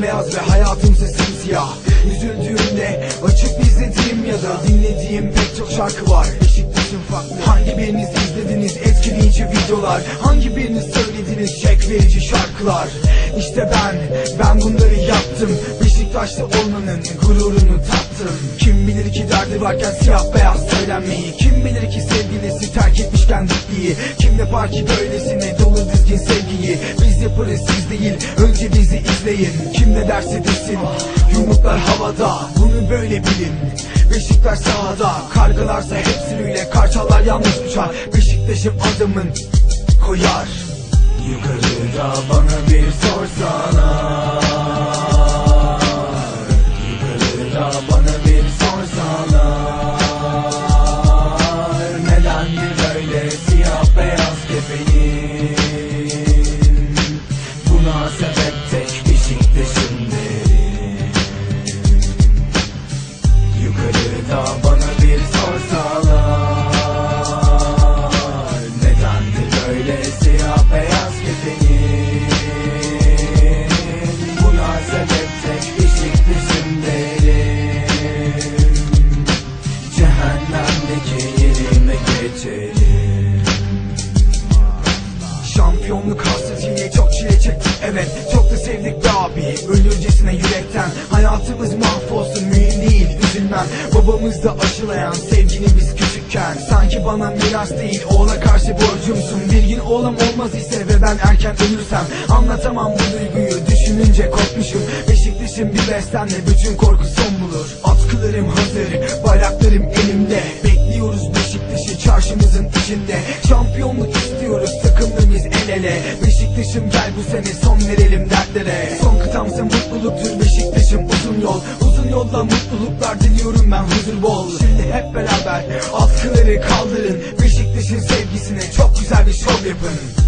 bembeyaz ve hayatımsa simsiyah Üzüldüğümde açıp izlediğim ya da dinlediğim pek çok şarkı var. Beşiktaş'ın farklı Hangi biriniz izlediniz? Etkileyici videolar. Hangi biriniz söylediniz? Şek verici şarkılar. İşte ben, ben bunları yaptım. Beşiktaş'ta olmanın gururunu tattım. Kim bilir ki derdi varken siyah beyaz söylenmeyi Kim bilir ki sevgilisi terk etmişken gittiği Kim yapar ki böylesine dolu dizgin sevgiyi. Biz yaparız siz değil önce bizi izleyin. Kim ne derse desin yumruklar havada. Bunu böyle bilin. Beşiktaş sahada Kargalarsa hep sürüyle Kartallar yalnız uçar Beşiktaş'ım adımın koyar. Yukarıda bana bir sorsalar subject evet Çok da sevdik be abi. Ölürcesine yürekten. Hayatımız mahvolsun mühim değil üzülmem. Babamızda aşılayan sevgini biz küçükken. Sanki bana miras değil oğla karşı borcumsun. Bir gün oğlum olmaz ise ve ben erken ölürsem. Anlatamam bu duyguyu düşününce korkmuşum. Beşiktaş'ın bir beslenme bütün korku son bulur bu sene son verelim dertlere. Son kıtamsa mutluluktur Beşiktaş'ım uzun yol. Uzun yolda mutluluklar diliyorum ben huzur bol. Şimdi hep beraber atkıları kaldırın. Beşiktaş'ın sevgisine çok güzel bir şov yapın